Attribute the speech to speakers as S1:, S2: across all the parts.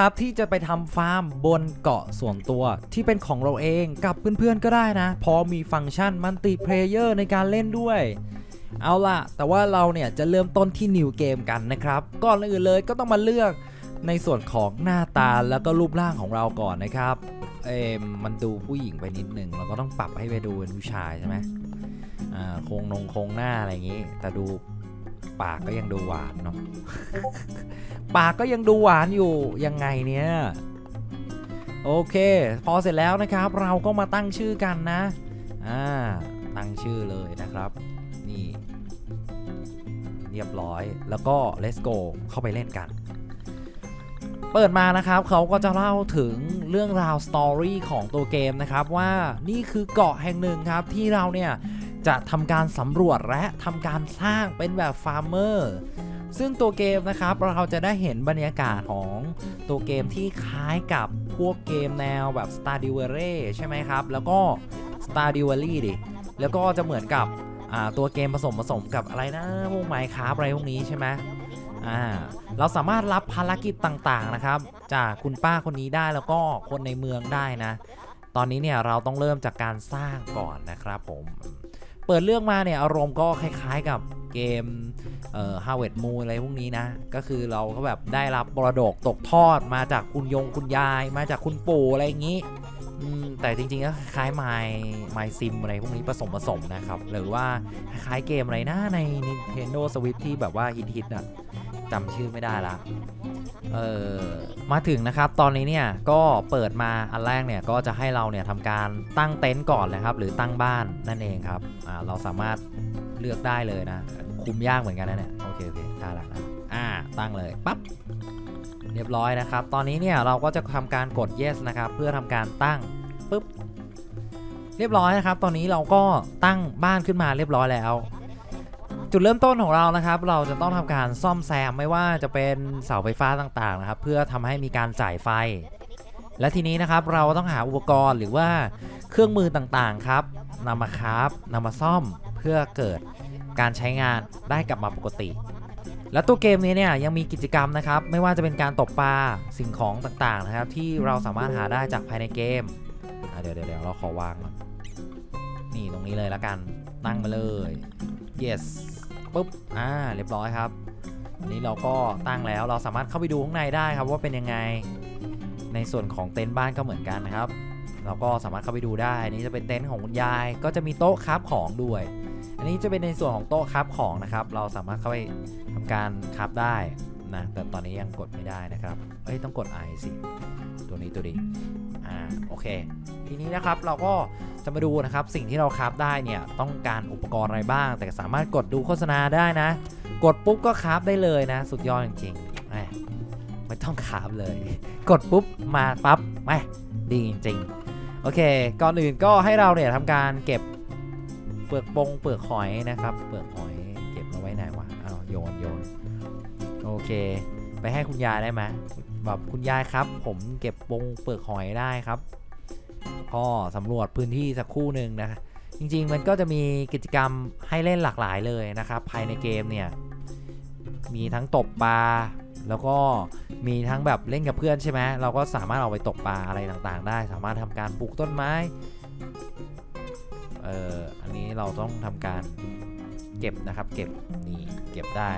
S1: ครับที่จะไปทำฟาร์มบนเกาะส่วนตัวที่เป็นของเราเองกับเพื่อนๆก็ได้นะพราะมีฟังก์ชันมัลติเพลเยอร์ในการเล่นด้วย เอาล่ะ แต่ว่าเราเนี่ยจะเริ่มต้นที่นิวเกมกันนะครับ ก่อนอื่นเลยก็ต้องมาเลือกในส่วนของหน้าตาแล้วก็รูปร่างของเราก่อนนะครับ เอมมันดูผู้หญิงไปนิดหนึ่งเราก็ต้องปรับให้ไปดูเป็นผู้ชายใช่ไหมอ่าโครงนงโครงหน้าอะไรอย่างงี้ แต่ดู ปากก็ยังดูหวานเนาะปากก็ยังดูหวานอยู่ยังไงเนี่ยโอเค พอเสร็จแล้วนะครับ เราก็มาตั้งชื่อกันนะอ่าตั้งชื่อเลยนะครับ นี่ เรียบร้อยแล้วก็ let's go เข้าไปเล่นกัน เปิดมานะครับเขาก็จะเล่าถึงเรื่องราวสตอรี่ของตัวเกมนะครับ ว่านี่คือเกาะแห่งหนึ่งครับที่เราเนี่ย จะทำการสำรวจและทำการสร้างเป็นแบบฟาร์มเมอร์ซึ่งตัวเกมนะครับเราจะได้เห็นบรรยากาศของตัวเกมที่คล้ายกับพวกเกมแนวแบบ Stardew Valley ใช่ไหมครับ แล้วก็ Stardew Valley ดิแล้วก็จะเหมือนกับตัวเกมผสมผสมกับอะไรนะพวกไมค์คราฟอะไรพวกนี้ใช่ไหมอ่าเราสามารถรับภารกิจต่างๆนะครับ จากคุณป้าคนนี้ได้แล้วก็คนในเมืองได้นะ ตอนนี้เนี่ยเราต้องเริ่มจากการสร้างก่อนนะครับผม เปิดเรื่องมาเนี่ยอารมณ์ก็คล้ายๆกับเกมเอ่อ Harvest Moon อะไรพวกนี้นะ ก็คือเราก็แบบได้รับมรดกตกทอดมาจากคุณยงคุณยาย มาจากคุณปู่อะไรอย่างนี้อืมแต่จริงๆก็คล้ายไมไมซิมอะไรพวกนี้ผสมผสมนะครับ หรือว่าคล้ายเกมอะไรนะใน Nintendo Switch ที่แบบว่าฮิตๆอะจำชื่อไม่ได้ละ เออมาถึงนะครับตอนนี้เนี่ยก็เปิดมาอันแรกเนี่ยก็จะให้เราเนี่ยทำการตั้งเต็นท์ก่อนเลยครับ หรือตั้งบ้านนั่นเองครับอ่าเราสามารถเลือกได้เลยนะ คุมยากเหมือนกันนะเนี่ยโอเคโอเคได้ละนะอ่าตั้งเลยปั๊บเรียบร้อยนะครับ ตอนนี้เนี่ยเราก็จะทำการกด yes นะครับ เพื่อทำการตั้งปุ๊บเรียบร้อยนะครับ ตอนนี้เราก็ตั้งบ้านขึ้นมาเรียบร้อยแล้ว จุดเริ่มต้นของเรานะครับ เราจะต้องทำการซ่อมแซมไม่ว่าจะเป็นเสาไฟฟ้าต่างๆนะครับ เพื่อทำให้มีการจ่ายไฟ และทีนี้นะครับเราต้องหาอุปกรณ์หรือว่าเครื่องมือต่างๆครับนำมาคราฟนำมาซ่อมเพื่อเกิดการใช้งานได้กลับมาปกติ และตัวเกมนี้เนี่ยยังมีกิจกรรมนะครับ ไม่ว่าจะเป็นการตกปลาสิ่งของต่างๆนะครับ ที่เราสามารถหาได้จากภายในเกมเดี๋ยวเดี๋ยวเดี๋ยวเราขอวางก่อนนี่ตรงนี้เลยละกันตั้งมาเลย yes ปุ๊บอ่าเรียบร้อยครับอันนี้เราก็ตั้งแล้วเราสามารถเข้าไปดูข้างในได้ครับว่าเป็นยังไงในส่วนของเต็นท์บ้านก็เหมือนกันนะครับ เราก็สามารถเข้าไปดูได้อันนี้จะเป็นเต็นท์ของคุณยายก็จะมีโต๊ะคราฟของด้วย อันนี้จะเป็นในส่วนของโต๊ะคราฟของนะครับ เราสามารถเข้าไปทำการคราฟได้นะแต่ตอนนี้ยังกดไม่ได้นะครับเอ้ยต้องกด I สิตัวนี้ตัวนี้อ่าโอเค ทีนี้นะครับเราก็ จะมาดูนะครับสิ่งที่เราคราฟได้เนี่ยต้องการอุปกรณ์อะไรบ้าง แต่สามารถกดดูโฆษณาได้นะ กดปุ๊บก็คราฟได้เลยนะ สุดยอดจริงๆแหมไม่ต้องคราฟเลย กดปุ๊บมาปั๊บแหมดีจริงๆโอเค ก่อนอื่นก็ให้เราเนี่ยทำการเก็บเปลือกปงเปลือกหอยนะครับ เปลือกหอยเก็บเอาไว้ไหนวะอ้าวโยนโยนโอเค ไปให้คุณยายได้ไหมแบบคุณยายครับ ผมเก็บปงเปลือกหอยได้ครับ ก็สำรวจพื้นที่สักคู่หนึ่งนะจริงๆมันก็จะมีกิจกรรมให้เล่นหลากหลายเลยนะครับ ภายในเกมเนี่ยมีทั้งตกปลาแล้วก็มีทั้งแบบเล่นกับเพื่อนใช่ไหมเราก็สามารถเอาไปตกปลาอะไรต่างๆ ได้ สามารถทำการปลูกต้นไม้เอออันนี้เราต้องทำการเก็บนะครับ เก็บนี่เก็บได้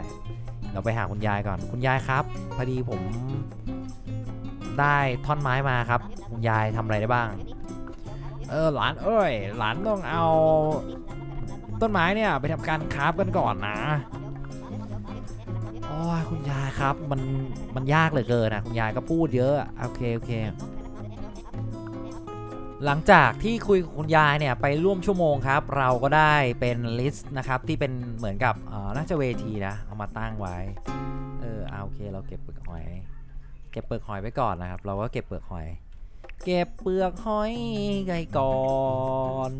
S1: เราไปหาคุณยายก่อนคุณยายครับ พอดีผม ได้ท่อนไม้มาครับคุณยายทำอะไรได้บ้าง เออหลานเอ้ย หลานต้องเอา ต้นไม้เนี่ยไปทำการคราฟกันก่อนนะโอ้ยคุณยายครับมันมันยากเหลือเกินนะคุณยายก็พูดเยอะโอเคโอเค หลังจากที่คุยกับคุณยายเนี่ยไปร่วมชั่วโมงครับ เราก็ได้เป็นลิสต์นะครับที่เป็นเหมือนกับน่าจะเวทีนะเอามาตั้งไว้ เออเอาโอเคเราเก็บปลือกหอย เก็บเปลือกหอยไว้ก่อนนะครับ เราก็เก็บเปลือกหอย เก็บเปลือกหอยไก่ก่อน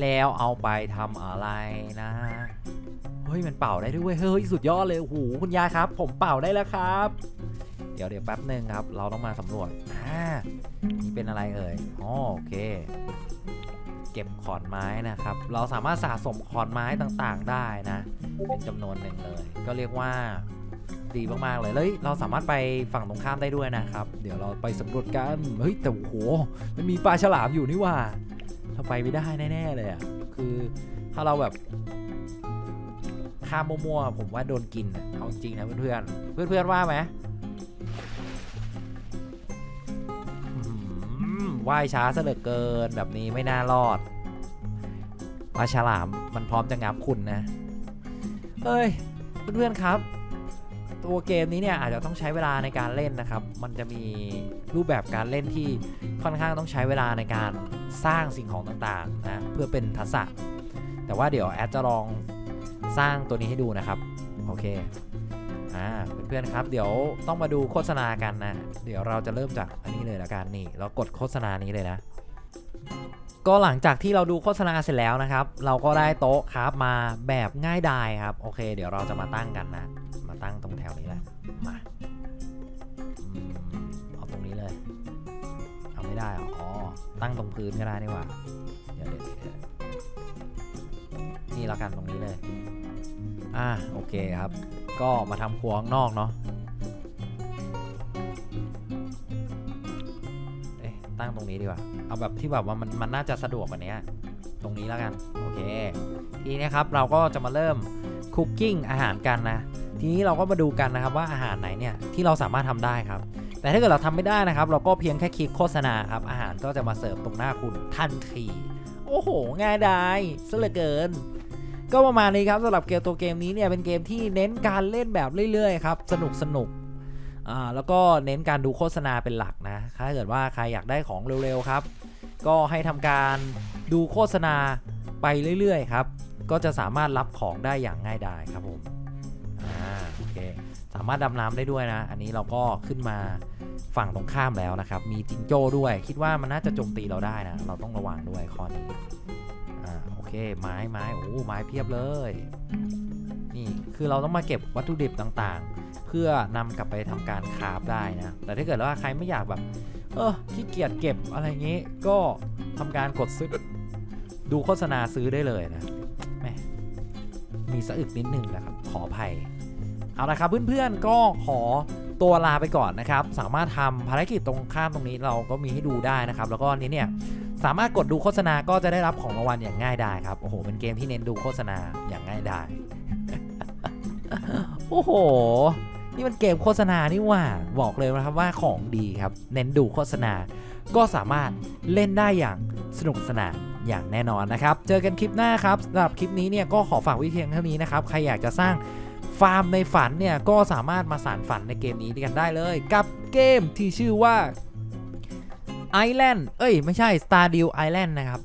S1: แล้วเอาไปทำอะไรนะเฮ้ยมันเป่าได้ด้วยเวยเฮ้ยสุดยอดเลยโอ้โหคุณยายครับ ผมเป่าได้แล้วครับ เดี๋ยวเดี๋ยวแป๊บหนึ่งครับ เราต้องมาสำรวจอ่านี่เป็นอะไรเอ่ยอ๋อโอเค เก็บขอนไม้นะครับ เราสามารถสะสมขอนไม้ต่างๆได้นะ เป็นจำนวนหนึ่งเลย ก็เรียกว่า ดีมากๆเลยแล้วเราสามารถไปฝั่งตรงข้ามได้ด้วยนะครับ เดี๋ยวเราไปสำรวจกันเฮ้ยแต่โอ้โหมันมีปลาฉลามอยู่นี่ว่าเราไปไม่ได้แน่ๆเลยอะคือถ้าเราแบบข้ามมั่วๆผมว่าโดนกินเอาจริงนะเพื่อนๆเพื่อนๆว่าไหมว่ายช้าซะเหลือเกินแบบนี้ไม่น่ารอดปลาฉลามมันพร้อมจะงับคุณนะเฮ้ยเพื่อนๆครับ ตัวเกมนี้เนี่ยอาจจะต้องใช้เวลาในการเล่นนะครับ มันจะมีรูปแบบการเล่นที่ค่อนข้างต้องใช้เวลาในการสร้างสิ่งของต่างๆนะเพื่อเป็นทักษะ แต่ว่าเดี๋ยวแอดจะลองสร้างตัวนี้ให้ดูนะครับ โอเคอ่าเพื่อนๆครับ เดี๋ยวต้องมาดูโฆษณากันนะ เดี๋ยวเราจะเริ่มจากอันนี้เลยละกันนี่ เรากดโฆษณานี้เลยนะก็หลังจากที่เราดูโฆษณาเสร็จแล้วนะครับ เราก็ได้โต๊ะครับมาแบบง่ายดายครับ โอเค เดี๋ยวเราจะมาตั้งกันนะ มาตั้งตรงแถวนี้แหละ มาอืมเอาตรงนี้เลย เอาไม่ได้เหรออ๋อ ตั้งตรงพื้นก็ได้นี่หว่า เดี๋ยวเดี๋ยวเดี๋ยวเดี๋ยวนี่แล้วกันตรงนี้เลย อ่าโอเคครับ ก็มาทำครัวข้างนอกเนาะเอ๊ะตั้งตรงนี้ดีกว่า เอาแบบที่แบบว่ามันมันน่าจะสะดวกกว่านี้ตรงนี้แล้วกัน โอเค ทีนี้ครับเราก็จะมาเริ่มคุกกิ้งอาหารกันนะ ทีนี้เราก็มาดูกันนะครับว่าอาหารไหนเนี่ยที่เราสามารถทำได้ครับ แต่ถ้าเกิดเราทำไม่ได้นะครับ เราก็เพียงแค่คลิกโฆษณาครับอาหารก็จะมาเสิร์ฟตรงหน้าคุณทันที โอ้โห ง่ายดายซะเหลือเกิน ก็ประมาณนี้ครับสำหรับเกมตัวเกมนี้เนี่ยเป็นเกมที่เน้นการเล่นแบบเรื่อยๆครับสนุกสนุกอ่าแล้วก็เน้นการดูโฆษณาเป็นหลักนะถ้าเกิดว่าใครอยากได้ของเร็วๆครับ ก็ให้ทำการดูโฆษณาไปเรื่อยๆครับก็จะสามารถรับของได้อย่างง่ายดายครับผม อ่าโอเคสามารถดำน้ำได้ด้วยนะ อันนี้เราก็ขึ้นมาฝั่งตรงข้ามแล้วนะครับ มีจิงโจ้ด้วย คิดว่ามันน่าจะโจมตีเราได้นะ เราต้องระวังด้วยข้อนี้อ่าโอเคไม้ไม้โอ้ไม้เพียบเลย นี่คือเราต้องมาเก็บวัตถุดิบต่างๆ เพื่อนำกลับไปทำการคราฟได้นะ แต่ถ้าเกิดว่าใครไม่อยากแบบ เออขี้เกียจเก็บอะไรอย่างงี้ ก็ทำการกดซื้อดูโฆษณาซื้อได้เลยนะแหมมีสะอึกนิดนึงนะครับขออภัย เอาละครับเพื่อนๆก็ขอตัวลาไปก่อนนะครับ สามารถทำภารกิจตรงข้ามตรงนี้เราก็มีให้ดูได้นะครับ แล้วก็นี้เนี่ยสามารถกดดูโฆษณาก็จะได้รับของรางวัลอย่างง่ายไดายครับโอ้โหเป็นเกมที่เน้นดูโฆษณาอย่างง่ายไดายโอ้โห นี่มันเกมโฆษณานี่หว่าบอกเลยนะครับว่าของดีครับ เน้นดูโฆษณา ก็สามารถเล่นได้อย่างสนุกสนานอย่างแน่นอนนะครับ เจอกันคลิปหน้าครับสำหรับคลิปนี้เนี่ยก็ขอฝากไวิเพียงเท่านี้นะครับ ใครอยากจะสร้าง ฟาร์มในฝันเนี่ยก็สามารถมาสานฝันในเกมนี้กันได้เลย กับเกมที่ชื่อว่า Island เอ้ย ไม่ใช่ Stardew Island นะครับ